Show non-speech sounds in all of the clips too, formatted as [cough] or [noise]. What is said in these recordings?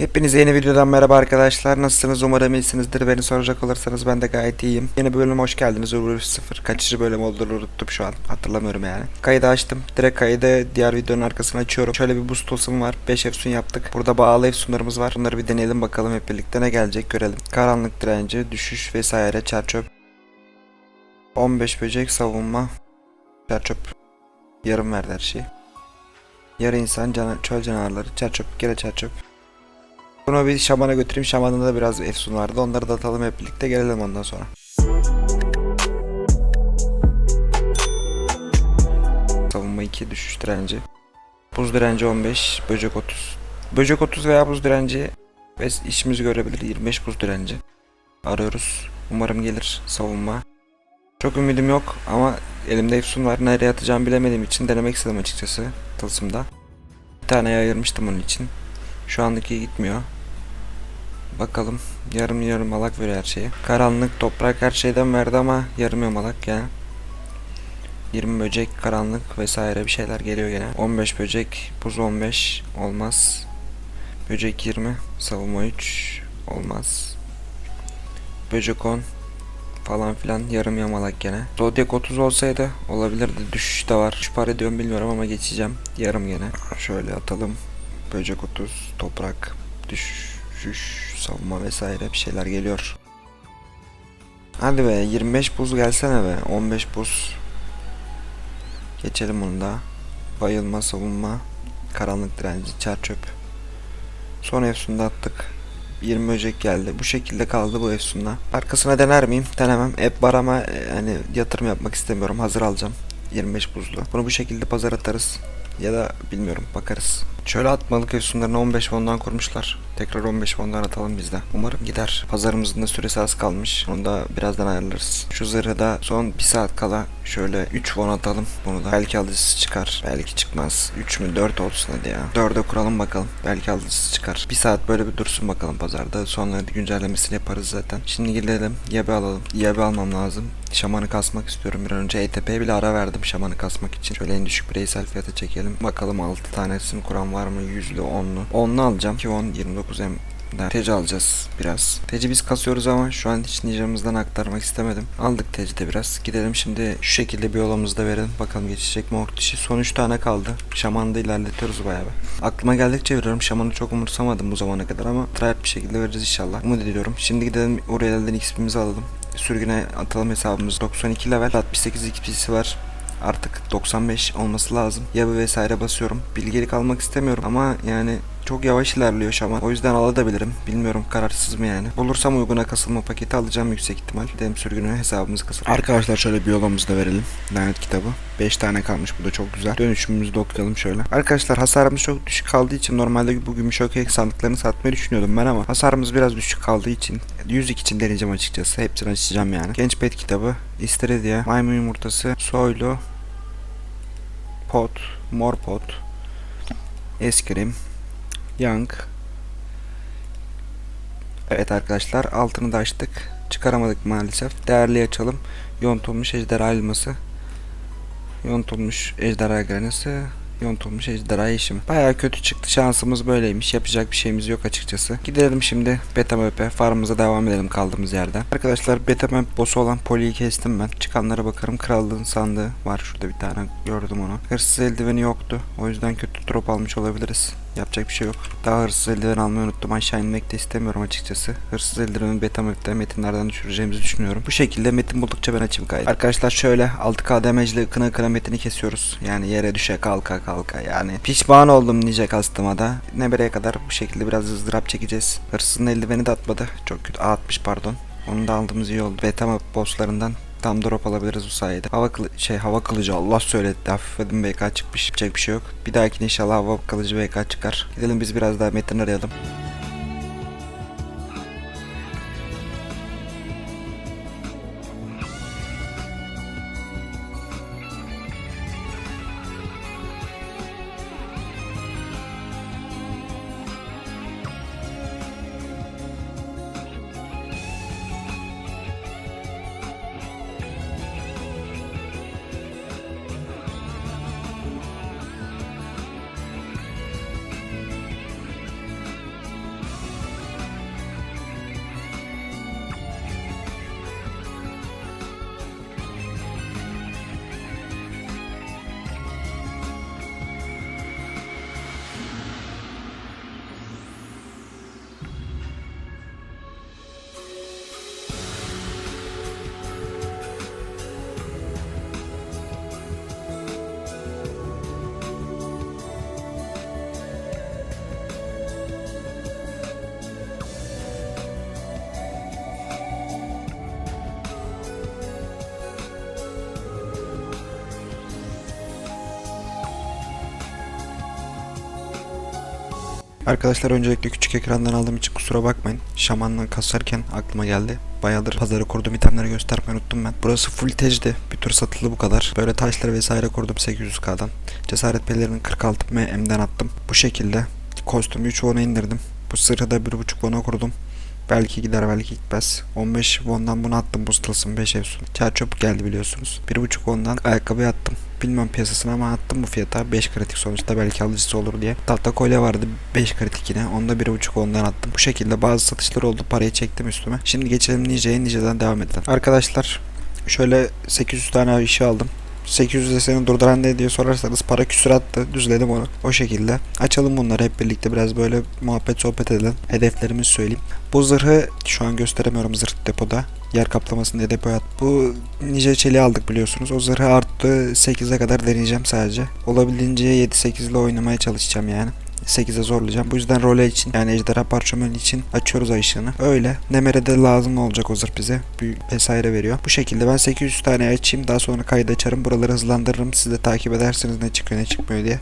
Hepinize yeni videodan merhaba arkadaşlar. Nasılsınız? Umarım iyisinizdir. Beni soracak olursanız ben de gayet iyiyim. Yeni bölüme hoş geldiniz. Uğur 0. Kaçıncı bölüm olduğunu unuttum şu an. Hatırlamıyorum yani. Kaydı açtım. Direkt kaydı diğer videonun arkasına açıyorum. Şöyle bir boost olsun var. 5 efsun yaptık. Burada bağlı efsunlarımız var. Bunları bir deneyelim bakalım hep birlikte ne gelecek görelim. Karanlık direnci, düşüş vesaire, çerçöp. 15 böcek savunma. Çerçöp. Yarım verdi her şeyi. Yarı insan, cana, çöl canavarları, çerçöp, gene çerçöp. Bunu bir şamana götüreyim. Şamanında da biraz efsun vardı. Onları da atalım hep birlikte gelelim ondan sonra. Savunma 2 düşüş direnci. Buz direnci 15, böcek 30. Böcek 30 veya buz direnci ve işimizi görebilir 25 buz direnci. Arıyoruz. Umarım gelir savunma. Çok ümidim yok ama elimde efsun var. Nereye atacağımı bilemediğim için denemek istedim açıkçası tılsımda. Bir tane ayırmıştım onun için. Şu andaki gitmiyor. Bakalım. Yarım yarım malak veriyor her şeye. Karanlık, toprak her şeyden verdi ama yarım yamalak ya. 20 böcek, karanlık vesaire bir şeyler geliyor gene. 15 böcek, buz 15 olmaz. Böcek 20, savunma 3 olmaz. Böcek 10 falan filan yarım yamalak gene. Zodiac 30 olsaydı olabilirdi. Düşüş de var. Şu para ediyorum bilmiyorum ama geçeceğim. Yarım gene. Şöyle atalım. Böcek 30, toprak, düşüş, savunma vesaire bir şeyler geliyor. Hadi be 25 buz gelsene be 15 buz. Geçelim onu da. Bayılma, savunma, karanlık direnci, çerçöp. Son efsunda attık. 20 böcek geldi. Bu şekilde kaldı bu efsunla. Arkasına dener miyim? Denemem. Hep var ama e, hani yatırım yapmak istemiyorum. Hazır alacağım. 25 buzlu. Bunu bu şekilde pazar atarız. Ya da bilmiyorum bakarız. Şöyle atmalık efsunlarını 15 fondan kurmuşlar. Tekrar 15 fondan atalım biz de. Umarım gider. Pazarımızın da süresi az kalmış. Onu da birazdan ayarlarız. Şu zırhı da son 1 saat kala şöyle 3 fon atalım. Bunu da belki alıcısı çıkar. Belki çıkmaz. 3 mü 4 olsun hadi ya. 4'e kuralım bakalım. Belki alıcısı çıkar. 1 saat böyle bir dursun bakalım pazarda. Sonra güncellemesini yaparız zaten. Şimdi gidelim. Yabe alalım. Yabe almam lazım. Şamanı kasmak istiyorum bir an önce. ETP'ye bile ara verdim şamanı kasmak için. Şöyle en düşük bireysel fiyata çekelim. Bakalım 6 tanesini kuran var mı? Yüzlü, onlu. Onlu alacağım ki 10, 29 M der. Teci alacağız biraz. Teci biz kasıyoruz ama şu an hiç ninjamızdan aktarmak istemedim. Aldık teci de biraz. Gidelim şimdi şu şekilde bir yolumuzu da verelim. Bakalım geçecek mi ork dişi. Son 3 tane kaldı. Şamanı da ilerletiyoruz bayağı bir. Aklıma geldikçe veriyorum. Şamanı çok umursamadım bu zamana kadar ama tryhard bir şekilde vereceğiz inşallah. Umut ediyorum. Şimdi gidelim oraya elden XP'mizi alalım. Sürgüne atalım hesabımız. 92 level. 68 XP'si var artık 95 olması lazım. Yabi vesaire basıyorum. Bilgelik almak istemiyorum ama yani çok yavaş ilerliyor şaman. O yüzden alabilirim. Bilmiyorum kararsız mı yani. Bulursam uyguna kasılma paketi alacağım yüksek ihtimal. Gidelim sürgünü hesabımızı kasalım. Arkadaşlar şöyle bir yolumuzu da verelim. Lanet kitabı. 5 tane kalmış bu da çok güzel. Dönüşümümüzü de okuyalım şöyle. Arkadaşlar hasarımız çok düşük kaldığı için normalde bu gümüş okey sandıklarını satmayı düşünüyordum ben ama hasarımız biraz düşük kaldığı için 100 için deneyeceğim açıkçası. Hepsini açacağım yani. Genç pet kitabı, istiridye, maymun yumurtası, soylu, pot, mor pot, eskrim, Young. Evet arkadaşlar altını da açtık. Çıkaramadık maalesef. Değerli açalım. Yontulmuş ejderha elması. Yontulmuş ejderha granası. Yontulmuş ejderha yeşimi. Baya kötü çıktı. Şansımız böyleymiş. Yapacak bir şeyimiz yok açıkçası. Gidelim şimdi beta map'e. Farmımıza devam edelim kaldığımız yerden. Arkadaşlar beta map boss'u olan Poli'yi kestim ben. Çıkanlara bakarım. Krallığın sandığı var. Şurada bir tane gördüm onu. Hırsız eldiveni yoktu. O yüzden kötü drop almış olabiliriz. Yapacak bir şey yok. Daha hırsız eldiven almayı unuttum. Aşağı inmek de istemiyorum açıkçası. Hırsız eldiveni beta map'te metinlerden düşüreceğimizi düşünüyorum. Bu şekilde metin buldukça ben açayım kaydı. Arkadaşlar şöyle 6K damage'li ıkına ıkına metini kesiyoruz. Yani yere düşe kalka kalka yani. Pişman oldum nice kastıma da. Ne bereye kadar bu şekilde biraz ızdırap çekeceğiz. Hırsızın eldiveni de atmadı. Çok kötü. A atmış pardon. Onu da aldığımız iyi oldu. Beta bosslarından Tam drop alabiliriz bu sayede. Hava kılı şey hava kılıcı Allah söyletti. Hafifledim BK çıkmış. Yapacak bir şey yok. Bir dahakine inşallah hava kılıcı BK çıkar. Gidelim biz biraz daha metin arayalım. Arkadaşlar öncelikle küçük ekrandan aldığım için kusura bakmayın. Şamanla kasarken aklıma geldi. Bayağıdır pazarı kurduğum itemleri göstermeyi unuttum ben. Burası full tecdi. Bir tur satıldı bu kadar. Böyle taşları vesaire kurdum 800k'dan. Cesaret pelerini 46 MM'den attım. Bu şekilde kostümü 3 won'a indirdim. Bu sırrı da 1.5 won'a kurdum. Belki gider belki gitmez. 15 won'dan bunu attım boostlasın 5 efsun. Çöp geldi biliyorsunuz. 1.5 won'dan ayakkabı attım. Bilmem piyasasına ama attım bu fiyata 5 kritik sonuçta belki alıcısı olur diye. Tahta kolye vardı 5 kritik yine. Onda 1.5 ondan attım. Bu şekilde bazı satışlar oldu. Parayı çektim üstüme. Şimdi geçelim Nice'ye. Nice'den devam edelim. Arkadaşlar şöyle 800 tane işi aldım. 800 de seni durduran ne diye sorarsanız para küsurattı. Düzledim onu. O şekilde. Açalım bunları hep birlikte biraz böyle muhabbet sohbet edelim. Hedeflerimizi söyleyeyim. Bu zırhı şu an gösteremiyorum zırh depoda. Yer kaplamasını diye depoya at. Bu nice çeliği aldık biliyorsunuz. O zırhı arttı 8'e kadar deneyeceğim sadece. Olabildiğince 7-8 ile oynamaya çalışacağım yani. 8'e zorlayacağım. Bu yüzden role için yani ejderha parçamanı için açıyoruz ay ışığını. Öyle. Nemere'de lazım olacak o zırh bize. Bir vesaire veriyor. Bu şekilde ben 800 tane açayım. Daha sonra kaydı açarım. Buraları hızlandırırım. Siz de takip edersiniz ne çıkıyor ne çıkmıyor diye.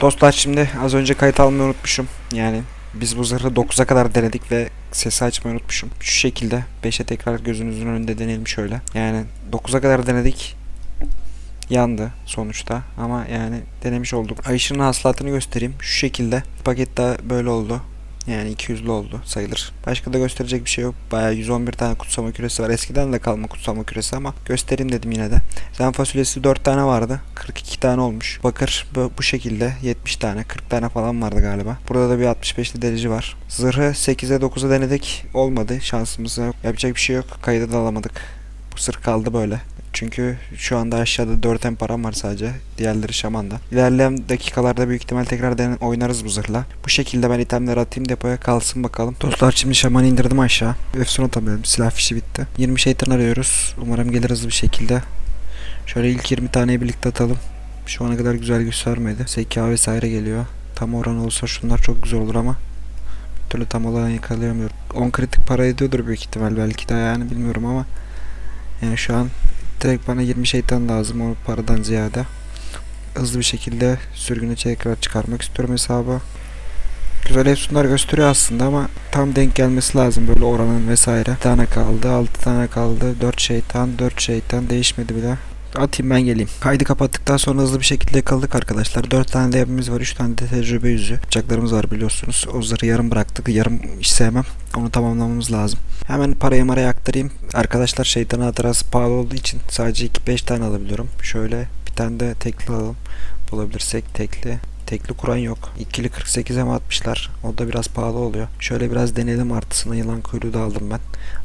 Dostlar şimdi az önce kayıt almayı unutmuşum. Yani biz bu zırhı 9'a kadar denedik ve sesi açmayı unutmuşum. Şu şekilde 5'e tekrar gözünüzün önünde deneyelim şöyle. Yani 9'a kadar denedik. Yandı sonuçta ama yani denemiş olduk. Ay ışığının hasılatını göstereyim. Şu şekilde paket daha böyle oldu. Yani 200'lü oldu sayılır. Başka da gösterecek bir şey yok. Bayağı 111 tane kutsama küresi var. Eskiden de kalma kutsama küresi ama göstereyim dedim yine de. Zen fasulyesi 4 tane vardı. 42 tane olmuş. Bakır bu, bu şekilde 70 tane 40 tane falan vardı galiba. Burada da bir 65'li delici var. Zırhı 8'e 9'a denedik. Olmadı. Şansımız yok. Yapacak bir şey yok. Kaydı da alamadık. Bu sırf kaldı böyle. Çünkü şu anda aşağıda 4 em param var sadece. Diğerleri şamanda. İlerleyen dakikalarda büyük ihtimal tekrar oynarız bu zırhla. Bu şekilde ben itemleri atayım depoya kalsın bakalım. Dostlar şimdi şamanı indirdim aşağı. Efsun atamıyorum. Silah fişi bitti. 20 şeytan arıyoruz. Umarım gelir hızlı bir şekilde. Şöyle ilk 20 taneyi birlikte atalım. Şu ana kadar güzel göstermedi. SK vesaire geliyor. Tam oran olsa şunlar çok güzel olur ama bir türlü tam olarak yakalayamıyorum. 10 kritik para ediyordur büyük ihtimal belki de yani bilmiyorum ama yani şu an direkt bana 20 şeytan lazım o paradan ziyade. Hızlı bir şekilde sürgünü tekrar çıkarmak istiyorum hesaba. Güzel efsunlar gösteriyor aslında ama tam denk gelmesi lazım böyle oranın vesaire. Bir tane kaldı, 6 tane kaldı, 4 şeytan, 4 şeytan değişmedi bile. Atayım ben geleyim. Kaydı kapattıktan sonra hızlı bir şekilde yakaladık arkadaşlar. 4 tane de yapımız var. 3 tane de tecrübe yüzü. Bıçaklarımız var biliyorsunuz. O zırhı yarım bıraktık. Yarım hiç sevmem. Onu tamamlamamız lazım. Hemen parayı maraya aktarayım. Arkadaşlar şeytan hatırası pahalı olduğu için sadece 2-5 tane alabiliyorum. Şöyle bir tane de tekli alalım. Bulabilirsek tekli. Tekli kuran yok. İkili 48'e mi atmışlar? O da biraz pahalı oluyor. Şöyle biraz deneyelim artısını. Yılan kuyruğu da aldım ben.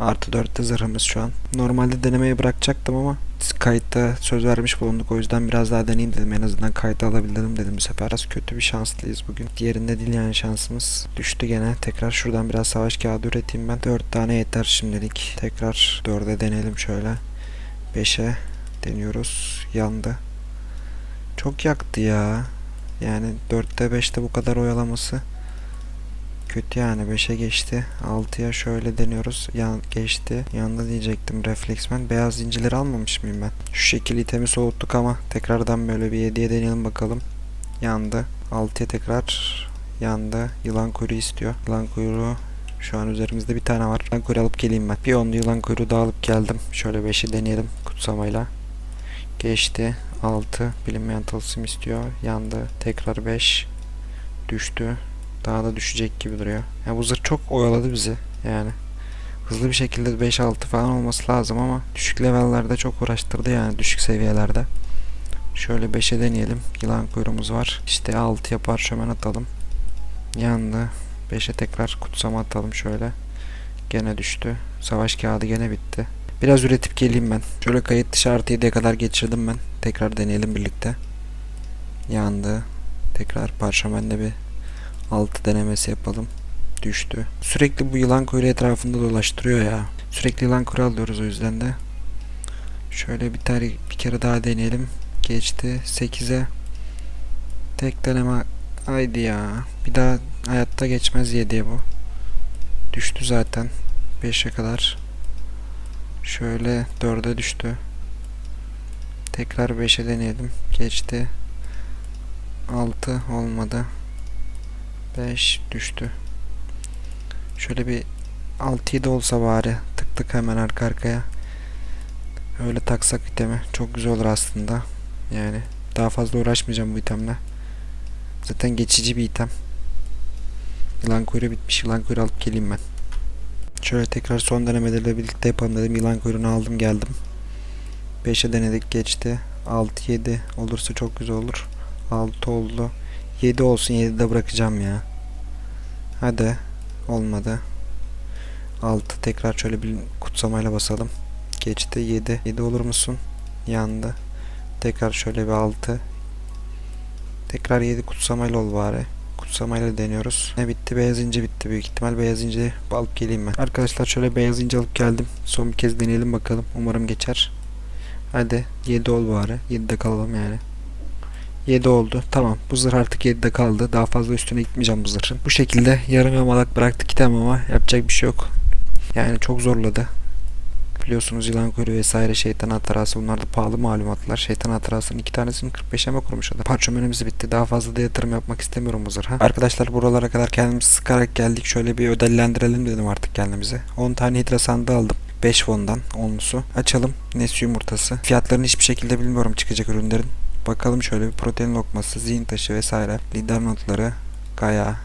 Artı 4'te zırhımız şu an. Normalde denemeyi bırakacaktım ama kayıtta söz vermiş bulunduk. O yüzden biraz daha deneyeyim dedim. En azından kayıta alabildim dedim bu sefer. Az kötü bir şanslıyız bugün. Diğerinde değil yani şansımız. Düştü gene. Tekrar şuradan biraz savaş kağıdı üreteyim ben. 4 tane yeter şimdilik. Tekrar 4'e deneyelim şöyle. 5'e deniyoruz. Yandı. Çok yaktı ya. Yani 4'te 5'te bu kadar oyalaması kötü yani 5'e geçti. 6'ya şöyle deniyoruz. Yan geçti. Yandı diyecektim refleksmen. Beyaz zincirleri almamış mıyım ben? Şu şekil itemi soğuttuk ama tekrardan böyle bir 7'ye deneyelim bakalım. Yandı 6'ya tekrar. Yandı yılan kuyruğu istiyor. Yılan kuyruğu. Şu an üzerimizde bir tane var. Yılan kuyruğu alıp geleyim ben. Bir onlu yılan kuyruğu da alıp geldim. Şöyle 5'i deneyelim kutsamayla. Geçti. 6 bilinmeyen tılsım istiyor. Yandı. Tekrar 5 düştü. Daha da düşecek gibi duruyor. Ya bu zırh çok oyaladı bizi yani. Hızlı bir şekilde 5-6 falan olması lazım ama düşük levellerde çok uğraştırdı yani düşük seviyelerde. Şöyle 5'e deneyelim. Yılan kuyruğumuz var. İşte 6'ya parşömen atalım. Yandı. 5'e tekrar kutsama atalım şöyle. Gene düştü. Savaş kağıdı gene bitti. Biraz üretip geleyim ben. Şöyle kayıt dışı artı 7'ye kadar geçirdim ben. Tekrar deneyelim birlikte. Yandı. Tekrar parşömenle bir 6 denemesi yapalım. Düştü. Sürekli bu yılan kuyruğu etrafında dolaştırıyor ya. Sürekli yılan kuyruğu alıyoruz o yüzden de. Şöyle bir tane bir kere daha deneyelim. Geçti 8'e. Tek deneme haydi ya. Bir daha hayatta geçmez 7'ye bu. Düştü zaten. 5'e kadar. Şöyle 4'e düştü. Tekrar 5'e deneyelim. Geçti. 6 olmadı. 5 düştü. Şöyle bir 6-7 olsa bari. Tık tık hemen arka arkaya. Öyle taksak itemi. Çok güzel olur aslında. Yani daha fazla uğraşmayacağım bu itemle. Zaten geçici bir item. Yılan kuyruğu bitmiş. Yılan kuyruğu alıp geleyim ben. Şöyle tekrar son denemelerle birlikte yapalım dedim. Yılan kuyruğunu aldım geldim. 5'e denedik geçti. 6-7 olursa çok güzel olur. 6 oldu. 7 olsun 7'de bırakacağım ya. Hadi. Olmadı. 6 tekrar şöyle bir kutsamayla basalım. Geçti 7. 7 olur musun? Yandı. Tekrar şöyle bir 6. Tekrar 7 kutsamayla ol bari. Kutsamayla deniyoruz. Ne bitti? Beyaz ince bitti. Büyük ihtimal beyaz ince alıp geleyim ben. Arkadaşlar şöyle beyaz ince alıp geldim. Son bir kez deneyelim bakalım. Umarım geçer. Hadi 7 ol bari. 7'de kalalım yani. 7 oldu. Tamam. Bu zırh artık 7'de kaldı. Daha fazla üstüne gitmeyeceğim bu zırhın. Bu şekilde yarım yamalak bıraktık item ama yapacak bir şey yok. Yani çok zorladı. Biliyorsunuz yılan kuyruğu vesaire şeytan hatırası bunlar da pahalı malumatlar. Şeytan hatırasının iki tanesini 45'e mi kurmuş adam? Parçömenimiz bitti. Daha fazla da yatırım yapmak istemiyorum bu zırha. Arkadaşlar buralara kadar kendimizi sıkarak geldik. Şöyle bir ödüllendirelim dedim artık kendimizi. 10 tane hidra sandığı aldım. 5 fondan 10'lusu. Açalım. Nesi yumurtası. Fiyatlarını hiçbir şekilde bilmiyorum çıkacak ürünlerin. Bakalım şöyle bir protein lokması, zihin taşı vesaire. Lider notları, gaya.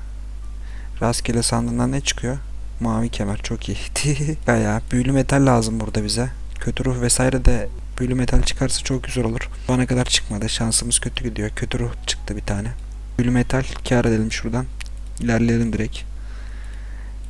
Rastgele sandığından ne çıkıyor? Mavi kemer çok iyi. [laughs] Gaya. Büyülü metal lazım burada bize. Kötü ruh vesaire de büyülü metal çıkarsa çok güzel olur. Şu ana kadar çıkmadı. Şansımız kötü gidiyor. Kötü ruh çıktı bir tane. Büyülü metal kar edelim şuradan. İlerleyelim direkt.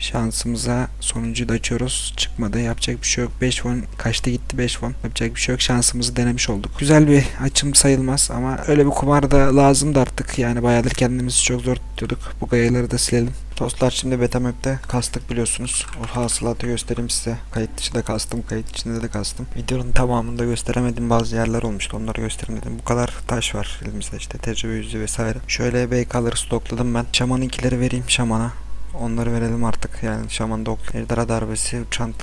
Şansımıza sonuncuyu da açıyoruz. Çıkmadı. Yapacak bir şey yok. 5 won kaçtı gitti 5 won. Yapacak bir şey yok. Şansımızı denemiş olduk. Güzel bir açım sayılmaz ama öyle bir kumar da lazımdı artık. Yani bayağıdır kendimizi çok zor tutuyorduk. Bu gayaları da silelim. Dostlar şimdi Betamap'te kastık biliyorsunuz. O hasılatı göstereyim size. Kayıt dışı da kastım, kayıt içinde de kastım. Videonun tamamında gösteremediğim bazı yerler olmuştu. Onları göstereyim dedim. Bu kadar taş var elimizde işte tecrübe yüzü vesaire. Şöyle BK'ları stokladım ben. Şamanınkileri vereyim şamana. Onları verelim artık yani şamanda ok. Erdara darbesi, uçan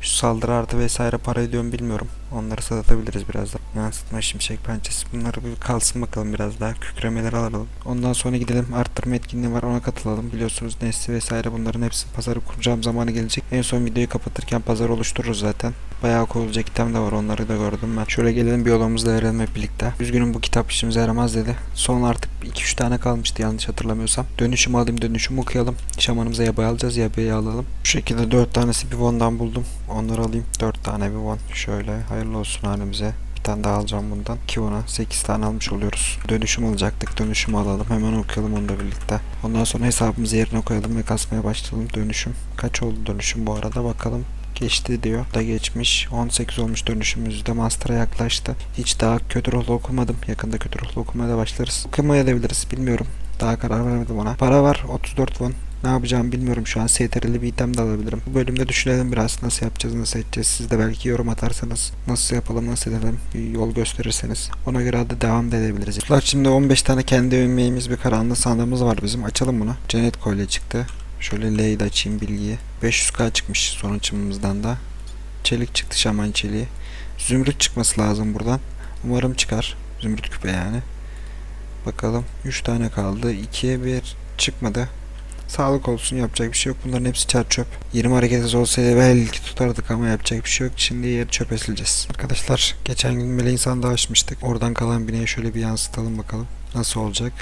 şu saldırı artı vesaire para ediyorum bilmiyorum. Onları satabiliriz birazdan. Yansıtma şimşek pençesi bunları bir kalsın bakalım biraz daha. Kükremeleri alalım. Ondan sonra gidelim arttırma etkinliği var ona katılalım. Biliyorsunuz Nesli vesaire bunların hepsi pazarı kuracağım zamanı gelecek. En son videoyu kapatırken pazar oluştururuz zaten. Bayağı koyulacak item de var onları da gördüm ben. Şöyle gelelim da verelim hep birlikte. Üzgünüm bu kitap işimize yaramaz dedi. Son artık 2-3 tane kalmıştı yanlış hatırlamıyorsam. Dönüşüm alayım dönüşüm okuyalım. Şamanımıza yabayı alacağız yabayı alalım. Bu şekilde 4 tanesi bir bondan buldum. Onları alayım. 4 tane bir bon. Şöyle hayırlı olsun halimize. Bir tane daha alacağım bundan. Kivona 8 tane almış oluyoruz. Dönüşüm alacaktık. Dönüşümü alalım. Hemen okuyalım onu da birlikte. Ondan sonra hesabımızı yerine koyalım ve kasmaya başlayalım. Dönüşüm. Kaç oldu dönüşüm bu arada bakalım geçti diyor. Da geçmiş. 18 olmuş dönüşümüzde master'a yaklaştı. Hiç daha kötü ruhlu okumadım. Yakında kötü ruhlu okumaya da başlarız. Okumaya edebiliriz bilmiyorum. Daha karar vermedim ona. Para var 34 won. Ne yapacağımı bilmiyorum şu an. STR'li bir item de alabilirim. Bu bölümde düşünelim biraz nasıl yapacağız, nasıl edeceğiz. Siz de belki yorum atarsanız nasıl yapalım, nasıl edelim bir yol gösterirseniz ona göre de devam da edebiliriz. Dostlar şimdi 15 tane kendi övünmeğimiz bir karanlık sandığımız var bizim. Açalım bunu. Cennet kolye çıktı. Şöyle L'yi de açayım bilgiyi. 500k çıkmış son da. Çelik çıktı şaman çeliği. Zümrüt çıkması lazım buradan. Umarım çıkar. Zümrüt küpe yani. Bakalım 3 tane kaldı. 2'ye 1 çıkmadı. Sağlık olsun yapacak bir şey yok. Bunların hepsi çer çöp. 20 hareketsiz olsaydı belki tutardık ama yapacak bir şey yok. Şimdi yer çöpe sileceğiz. Arkadaşlar geçen gün meleğin sandığı açmıştık. Oradan kalan bineği şöyle bir yansıtalım bakalım. Nasıl olacak?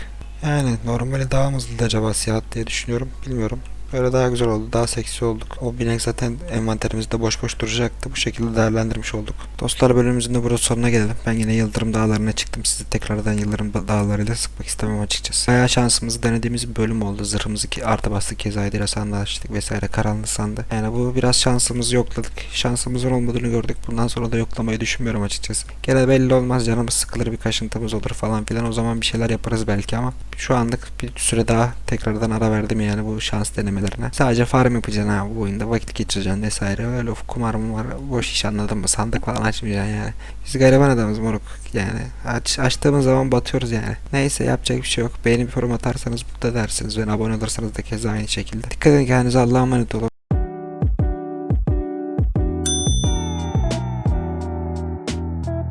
Yani normali daha hızlı acaba siyah diye düşünüyorum. Bilmiyorum. Böyle daha güzel oldu. Daha seksi olduk. O binek zaten envanterimizde boş boş duracaktı. Bu şekilde değerlendirmiş olduk. Dostlar bölümümüzün de burada sonuna gelelim. Ben yine Yıldırım Dağları'na çıktım. Sizi tekrardan Yıldırım Dağları'yla sıkmak istemem açıkçası. Bayağı şansımızı denediğimiz bir bölüm oldu. Zırhımızı ki artı bastık kez aydıyla sandığı açtık vesaire karanlık sandı. Yani bu biraz şansımızı yokladık. Şansımızın olmadığını gördük. Bundan sonra da yoklamayı düşünmüyorum açıkçası. Gene belli olmaz canımız sıkılır bir kaşıntımız olur falan filan. O zaman bir şeyler yaparız belki ama şu anlık bir süre daha tekrardan ara verdim yani bu şans denemelerine. Sadece farm yapacaksın abi bu oyunda vakit geçireceksin vesaire. Öyle of kumar mı boş iş anladın mı? Sandık falan açmayacaksın yani. Biz gariban adamız moruk yani. Aç, açtığımız zaman batıyoruz yani. Neyse yapacak bir şey yok. Beğeni bir yorum atarsanız mutlu edersiniz. Ve abone olursanız da keza aynı şekilde. Dikkat edin kendinize Allah'a emanet olun.